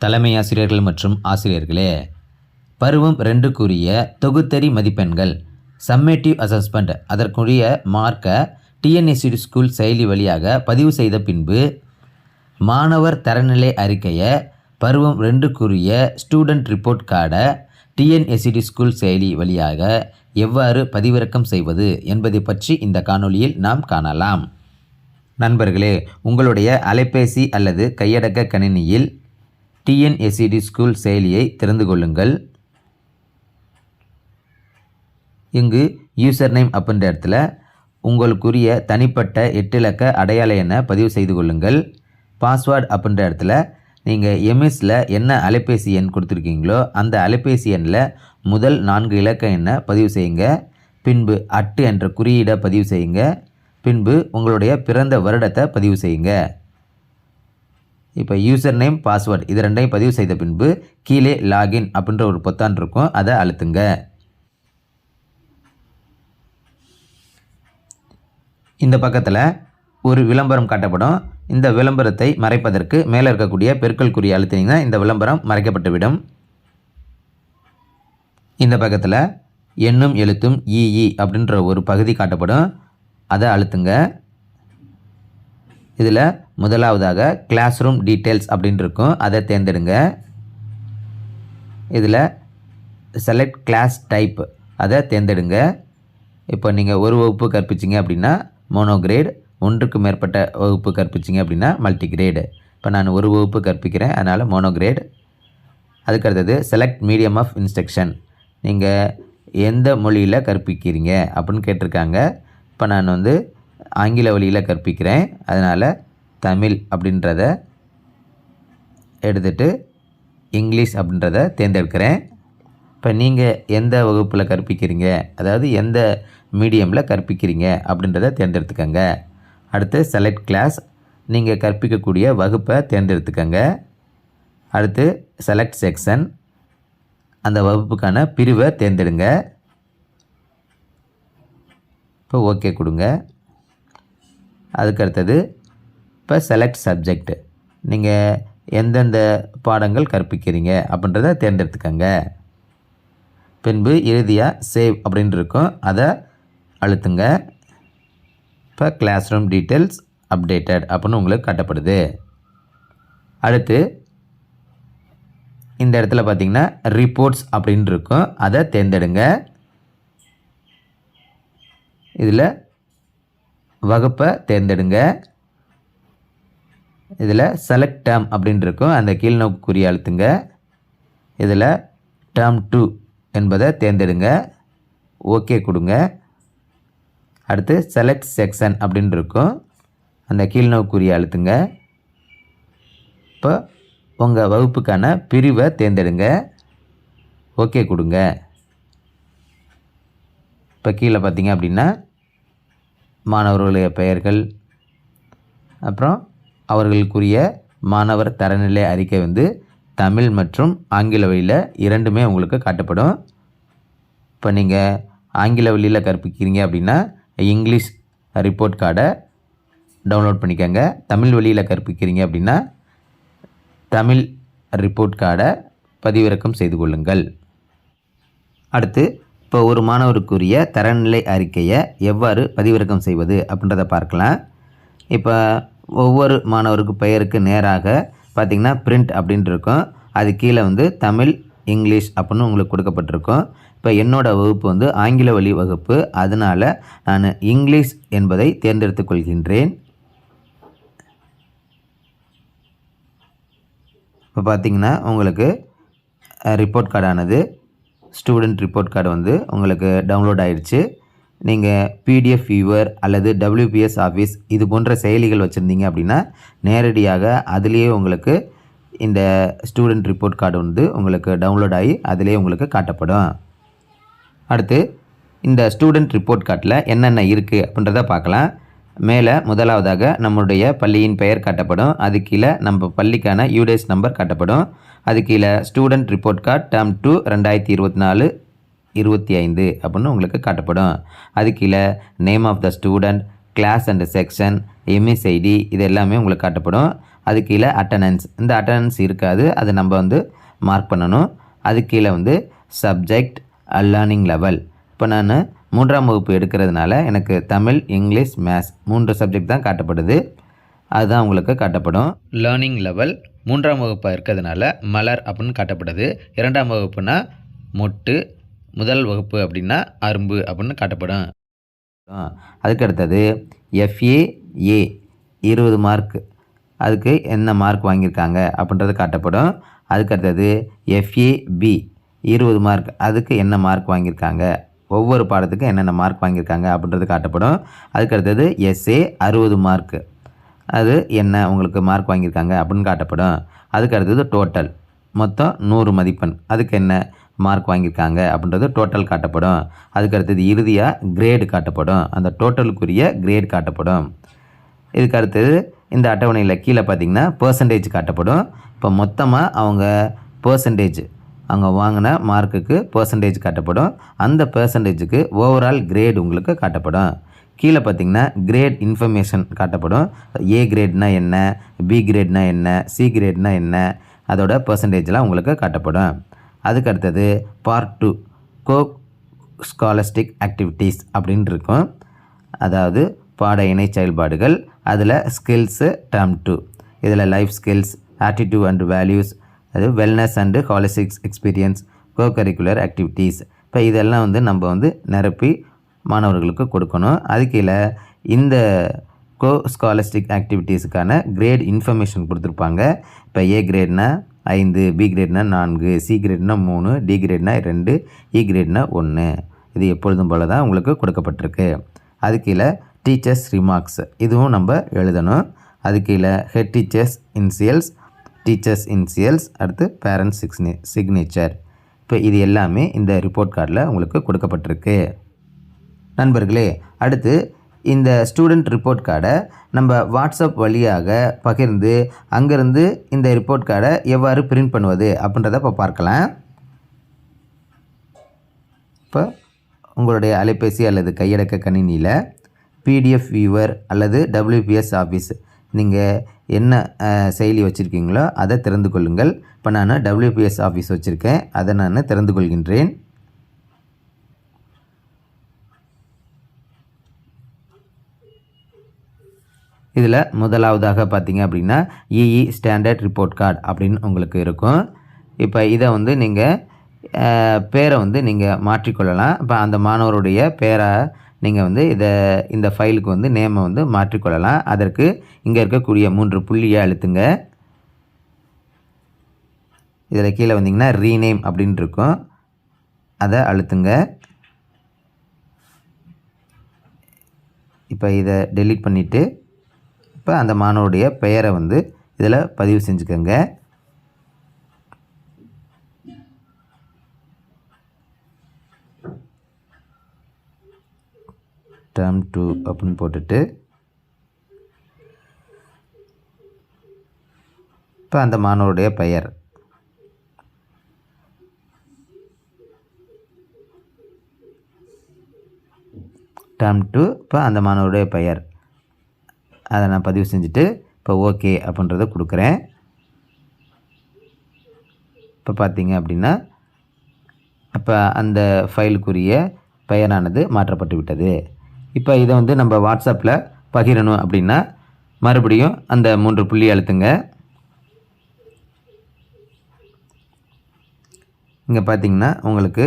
தலைமை ஆசிரியர்கள் மற்றும் ஆசிரியர்களே பருவம் ரெண்டுக்குரிய தொகுத்தறி மதிப்பெண்கள் சம்மேட்டிவ் அசஸ்மெண்ட் அதற்குரிய மார்க்கை டிஎன்எஸ்சி ஸ்கூல் செயலி வழியாக பதிவு செய்த பின்பு மாணவர் தரநிலை அறிக்கையை பருவம் ரெண்டுக்குரிய ஸ்டூடெண்ட் ரிப்போர்ட் கார்டை டிஎன்எஸ்சிடி ஸ்கூல் செயலி வழியாக எவ்வாறு பதிவிறக்கம் செய்வது என்பதை பற்றி இந்த காணொளியில் நாம் காணலாம். நண்பர்களே உங்களுடைய அலைபேசி அல்லது கையடக்க கணினியில் டிஎன்எஸ்சிடி ஸ்கூல் செயலியை திறந்து கொள்ளுங்கள். இங்கு யூசர் நேம் அப்படின்ற இடத்துல உங்களுக்குரிய தனிப்பட்ட எட்டு இலக்க அடையாள எண்ணை பதிவு செய்து கொள்ளுங்கள். பாஸ்வேர்டு அப்படின்ற இடத்துல நீங்கள் எம்எஸில் என்ன அலைபேசி எண் கொடுத்துருக்கீங்களோ அந்த அலைபேசி எண்ணில் முதல் நான்கு இலக்க எண்ணை பதிவு செய்யுங்க. பின்பு அட்டு என்ற குறியீடை பதிவு செய்யுங்க. பின்பு உங்களுடைய பிறந்த வருடத்தை பதிவு செய்யுங்க. இப்போ யூசர் நேம் பாஸ்வேர்டு இது ரெண்டையும் பதிவு செய்த பின்பு கீழே லாகின் அப்படின்ற ஒரு பொத்தான் இருக்கும். அதை அழுத்துங்க. இந்த பக்கத்தில் ஒரு விளம்பரம் காட்டப்படும். இந்த விளம்பரத்தை மறைப்பதற்கு மேலே இருக்கக்கூடிய பெருக்கல் குறி அழுத்தினீங்கன்னா இந்த விளம்பரம் மறைக்கப்பட்டுவிடும். இந்த பக்கத்தில் எண்ணும் எழுத்தும் இஇ அப்படின்ற ஒரு பகுதி காட்டப்படும். அதை அழுத்துங்க. இதில் முதலாவதாக கிளாஸ் ரூம் டீட்டெயில்ஸ் அப்படின்னு இருக்கும் அதை தேர்ந்தெடுங்க. இதில் செலக்ட் கிளாஸ் டைப் அதை தேர்ந்தெடுங்க. இப்போ நீங்கள் ஒரு வகுப்பு கற்பிச்சிங்க அப்படின்னா மோனோகிரேட் ஒன்றுக்கு மேற்பட்ட வகுப்பு கற்பிச்சிங்க அப்படின்னா மல்டி கிரேடு இப்போ நான் ஒரு வகுப்பு கற்பிக்கிறேன் அதனால் மோனோகிரேட் அதுக்கு அடுத்தது செலக்ட் மீடியம் ஆஃப் இன்ஸ்ட்ரக்ஷன் நீங்கள் எந்த மொழியில் கற்பிக்கிறீங்க அப்படின்னு கேட்டிருக்காங்க. இப்போ நான் வந்து ஆங்கில வழியில் கற்பிக்கிறேன். அதனால் தமிழ் அப்படின்றத எடுத்துட்டு இங்கிலீஷ் அப்படின்றத தேர்ந்தெடுக்கிறேன். இப்போ நீங்கள் எந்த வகுப்பில் கற்பிக்கிறீங்க? அதாவது எந்த மீடியமில் கற்பிக்கிறீங்க? அப்படின்றத தேர்ந்தெடுத்துக்கோங்க. அடுத்து செலக்ட் கிளாஸ் நீங்கள் கற்பிக்கக்கூடிய வகுப்பை தேர்ந்தெடுத்துக்கோங்க. அடுத்து செலக்ட் செக்ஷன் அந்த வகுப்புக்கான பிரிவை தேர்ந்தெடுங்க. இப்போ ஓகே கொடுங்க. அதுக்கு அடுத்தது இப்போ செலக்ட் சப்ஜெக்ட் நீங்கள் எந்தெந்த பாடங்கள் கற்பிக்கிறீங்க அப்படின்றத தேர்ந்தெடுத்துக்கோங்க. பின்பு இறுதியாக சேவ் அப்படின்ட்டு இருக்கும். அதை அழுத்துங்க. இப்போ கிளாஸ் ரூம் டீட்டெயில்ஸ் அப்டேட்டட் அப்படின்னு உங்களுக்கு காட்டப்படுது. அடுத்து இந்த இடத்துல பார்த்தீங்கன்னா ரிப்போர்ட்ஸ் அப்படின்னு இருக்கும். அதை தேர்ந்தெடுங்க. இதில் வகுப்பை தேர்ந்தெடுங்க. இதில் செலக்ட் டேம் அப்படின்னு இருக்கும். அந்த கீழ்நோக்கு குறி அழுத்துங்க. இதில் டேம் டூ என்பதை தேர்ந்தெடுங்க. ஓகே கொடுங்க. அடுத்து செலக்ட் செக்ஷன் அப்படின்னு இருக்கும். அந்த கீழ்நோக்கு குறி அழுத்துங்க. இப்போ உங்கள் வகுப்புக்கான பிரிவை தேர்ந்தெடுங்க. ஓகே கொடுங்க. இப்போ கீழே பார்த்தீங்க அப்படின்னா மாணவர்களுடைய பெயர்கள். அப்புறம் அவர்களுக்குரிய மாணவர் தரநிலை அறிக்கை வந்து தமிழ் மற்றும் ஆங்கில வழியில் இரண்டுமே உங்களுக்கு காட்டப்படும். இப்போ நீங்கள் ஆங்கில வழியில் கற்பிக்கிறீங்க அப்படின்னா இங்கிலீஷ் ரிப்போர்ட் கார்டை டவுன்லோட் பண்ணிக்கோங்க. தமிழ் வழியில் கற்பிக்கிறீங்க அப்படின்னா தமிழ் ரிப்போர்ட் கார்டை பதிவிறக்கம் செய்து கொள்ளுங்கள். அடுத்து இப்போ ஒரு மாணவருக்குரிய தரநிலை அறிக்கையை எவ்வாறு பதிவிறக்கம் செய்வது அப்படின்றத பார்க்கலாம். இப்போ ஒவ்வொரு மாணவருக்கு பெயருக்கு நேராக பார்த்திங்கன்னா பிரிண்ட் அப்படின்ட்டு இருக்கும். அது கீழே வந்து தமிழ் இங்கிலீஷ் அப்படின்னு உங்களுக்கு கொடுக்கப்பட்டிருக்கும். இப்போ என்னோடய வகுப்பு வந்து ஆங்கில வழி வகுப்பு. அதனால் நான் இங்கிலீஷ் என்பதை தேர்ந்தெடுத்து கொள்கின்றேன். இப்போ பார்த்தீங்கன்னா உங்களுக்கு ரிப்போர்ட் கார்டானது ஸ்டூடெண்ட் ரிப்போர்ட் கார்டு வந்து உங்களுக்கு டவுன்லோட் ஆயிடுச்சு நீங்கள் பிடிஎஃப் வியூவர் அல்லது டபிள்யூபிஎஸ் ஆஃபீஸ் இது போன்ற செயலிகள் வச்சுருந்தீங்க அப்படின்னா நேரடியாக அதுலேயே உங்களுக்கு இந்த ஸ்டூடெண்ட் ரிப்போர்ட் கார்டு வந்து உங்களுக்கு டவுன்லோட் ஆகி அதிலே உங்களுக்கு காட்டப்படும். அடுத்து இந்த ஸ்டூடெண்ட் ரிப்போர்ட் கார்டில் என்னென்ன இருக்குது அப்படின்றத பார்க்கலாம். மேலே முதலாவதாக நம்முடைய பள்ளியின் பெயர் காட்டப்படும். அது கீழே நம்ம பள்ளிக்கான யூடேஸ் நம்பர் காட்டப்படும். அது கீழே student report card term two ரெண்டாயிரத்தி இருபத்தி நாலு இருபத்தி ஐந்து அப்படின்னு உங்களுக்கு காட்டப்படும். அது கீழே name of the student class and section MSID இது எல்லாமே உங்களுக்கு காட்டப்படும். அது கீழே அட்டண்டன்ஸ் இந்த அட்டண்டன்ஸ் இருக்காது. அது நம்ம வந்து மார்க் பண்ணணும். அது கீழே வந்து சப்ஜெக்ட் லேர்னிங் லெவல் இப்போ நான் மூன்றாம் வகுப்பு எடுக்கிறதுனால எனக்கு தமிழ் இங்கிலீஷ் மேத்ஸ் மூன்று சப்ஜெக்ட் தான் காட்டப்படுது. அதுதான் உங்களுக்கு காட்டப்படும். லேர்னிங் லெவல் மூன்றாம் வகுப்பாக இருக்கிறதுனால மலர் அப்படின்னு காட்டப்படுது. இரண்டாம் வகுப்புனா மொட்டு முதல் வகுப்பு அப்படின்னா அரும்பு அப்படின்னு காட்டப்படும். அதுக்கு அடுத்தது எஃப்ஏஏ இருபது மார்க் அதுக்கு என்ன மார்க் வாங்கியிருக்காங்க அப்படின்றது காட்டப்படும். அதுக்கு அடுத்தது எஃப்ஏபி இருபது மார்க் அதுக்கு என்ன மார்க் வாங்கியிருக்காங்க? ஒவ்வொரு பாடத்துக்கும் என்னென்ன மார்க் வாங்கியிருக்காங்க அப்படின்றது காட்டப்படும். அதுக்கு அடுத்தது எஸ்ஏ அறுபது மார்க் அது என்ன உங்களுக்கு மார்க் வாங்கியிருக்காங்க அப்படின்னு காட்டப்படும். அதுக்கு அடுத்தது டோட்டல் மொத்தம் நூறு மதிப்பெண். அதுக்கு என்ன மார்க் வாங்கியிருக்காங்க அப்படின்றது டோட்டல் காட்டப்படும். அதுக்கு அடுத்தது இறுதியாக கிரேடு காட்டப்படும். அந்த டோட்டலுக்குரிய கிரேட் காட்டப்படும். இதுக்கு அடுத்தது இந்த அட்டவணையில் கீழே பார்த்தீங்கன்னா பர்சன்டேஜ் காட்டப்படும். இப்போ மொத்தமாக அவங்க பர்சன்டேஜ் அவங்க வாங்கின மார்க்குக்கு பர்சன்டேஜ் காட்டப்படும். அந்த பர்சன்டேஜுக்கு ஓவரால் கிரேட் உங்களுக்கு காட்டப்படும். கீழே பார்த்தீங்கன்னா கிரேட் இன்ஃபர்மேஷன் காட்டப்படும். ஏ கிரேட்னா என்ன பி கிரேட்னா என்ன சி கிரேட்னா என்ன அதோட பர்சன்டேஜ்லாம் உங்களுக்கு காட்டப்படும். அதுக்கு அடுத்தது part two co scholastic activities அப்படின்னு இருக்கும். அதாவது பாட இணை செயல்பாடுகள் அதில் ஸ்கில்ஸு டேர்ம் டூ இதில் life skills attitude and values அது wellness and holistics experience co curricular activities இப்போ இதெல்லாம் வந்து நம்ம வந்து நிரப்பி மாணவர்களுக்கு கொடுக்கணும். அது கீழே இந்த கோ ஸ்காலஸ்டிக் ஆக்டிவிட்டீஸுக்கான கிரேட் இன்ஃபர்மேஷன் கொடுத்துருப்பாங்க. இப்போ ஏ கிரேட்னா ஐந்து பி கிரேட்னா நான்கு சி கிரேட்னா மூணு டி கிரேட்னா ரெண்டு இ e கிரேட்னா ஒன்று இது எப்பொழுதும் போல தான் உங்களுக்கு கொடுக்கப்பட்டிருக்கு. அது கீழே டீச்சர்ஸ் ரிமார்க்ஸ் இதுவும் நம்ம எழுதணும். அது கீழே head teachers initials teachers initials அடுத்து பேரண்ட்ஸ் சிக்னே சிக்னேச்சர் இப்போ இது எல்லாமே இந்த ரிப்போர்ட் கார்டில் உங்களுக்கு கொடுக்கப்பட்டிருக்கு. நண்பர்களே அடுத்து இந்த ஸ்டூடெண்ட் ரிப்போர்ட் கார்டை நம்ம வாட்ஸ்அப் வழியாக பகிர்ந்து அங்கேருந்து இந்த ரிப்போர்ட் கார்டை எவ்வாறு பிரிண்ட் பண்ணுவது அப்படின்றத இப்போ பார்க்கலாம். இப்போ உங்களுடைய அலைபேசி அல்லது கையடக்க கணினியில் பிடிஎஃப் வியூவர் அல்லது டபிள்யூபிஎஸ் ஆஃபீஸ் நீங்கள் என்ன செயலி வச்சுருக்கீங்களோ அதை திறந்து கொள்ளுங்கள். இப்போ நான் டபிள்யூபிஎஸ் ஆஃபீஸ் வச்சுருக்கேன். அதை நான் திறந்து கொள்கின்றேன். இதில் முதலாவதாக பார்த்தீங்க அப்படின்னா இஇ ஸ்டாண்டர்ட் ரிப்போர்ட் கார்டு அப்படின்னு உங்களுக்கு இருக்கும். இப்போ இதை வந்து நீங்கள் பேரை வந்து நீங்கள் மாற்றிக்கொள்ளலாம். இப்போ அந்த மாணவருடைய பேரை நீங்கள் வந்து இதை இந்த ஃபைலுக்கு வந்து நேமை வந்து மாற்றிக்கொள்ளலாம். அதற்கு இங்கே இருக்கக்கூடிய மூன்று புள்ளியை அழுத்துங்க. இதில் கீழே வந்தீங்கன்னா ரீநேம் அப்படின்னு இருக்கும். அதை அழுத்துங்க. இப்போ இதை டெலீட் பண்ணிவிட்டு இப்போ அந்த மாணவருடைய பெயரை வந்து இதில் பதிவு செஞ்சுக்கோங்க. டம் டூ அப்படின்னு போட்டுட்டு இப்போ அந்த மாணவருடைய பெயர். டம் டூ இப்போ அந்த மாணவருடைய பெயர். அதை நான் பதிவு செஞ்சுட்டு இப்போ ஓகே அப்படின்றத கொடுக்குறேன். இப்போ பார்த்தீங்க அப்படின்னா அப்போ அந்த ஃபைலுக்குரிய பெயரானது மாற்றப்பட்டு விட்டது. இப்போ இதை வந்து நம்ம வாட்ஸ்அப்பில் பகிரணும் அப்படின்னா மறுபடியும் அந்த மூன்று புள்ளி அழுத்துங்க. இங்கே பார்த்தீங்கன்னா உங்களுக்கு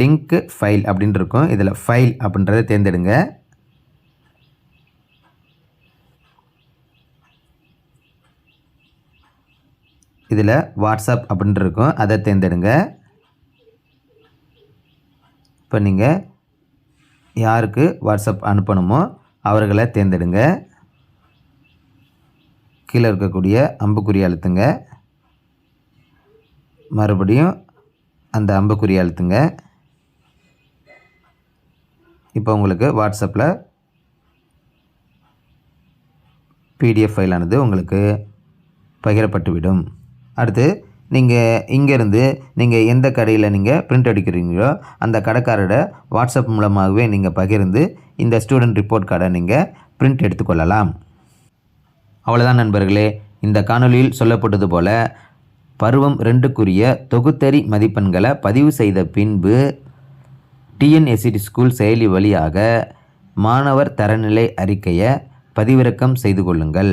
லிங்க்கு ஃபைல் அப்படின்னு இருக்கும். இதில் ஃபைல் அப்படின்றத தேர்ந்தெடுங்க. இதில் வாட்ஸ்அப் அப்படின்னு இருக்கும். அதை தேர்ந்தெடுங்க. இப்போ நீங்கள் யாருக்கு வாட்ஸ்அப் அனுப்பணுமோ அவர்களை தேர்ந்தெடுங்க. கீழே இருக்கக்கூடிய அம்புக்குறி அழுத்துங்க. மறுபடியும் அந்த அம்புக்குறி அழுத்துங்க. இப்போ உங்களுக்கு வாட்ஸ்அப்பில் பிடிஎஃப் ஃபைலானது உங்களுக்கு பகிரப்பட்டுவிடும். அடுத்து நீங்கள் இங்கேருந்து நீங்கள் எந்த கடையில் நீங்கள் பிரிண்ட் அடிக்கிறீங்களோ அந்த கடைக்காரோட வாட்ஸ்அப் மூலமாகவே நீங்கள் பகிர்ந்து இந்த ஸ்டூடெண்ட் ரிப்போர்ட் கார்டை நீங்கள் பிரிண்ட் எடுத்துக்கொள்ளலாம். அவ்வளோதான் நண்பர்களே. இந்த காணொளியில் சொல்லப்பட்டது போல பருவம் ரெண்டுக்குரிய தொகுத்தறி மதிப்பெண்களை பதிவு செய்த பின்பு டிஎன்எஸ்சிடி ஸ்கூல் செயலி வழியாக மாணவர் தரநிலை அறிக்கையை பதிவிறக்கம் செய்து கொள்ளுங்கள்.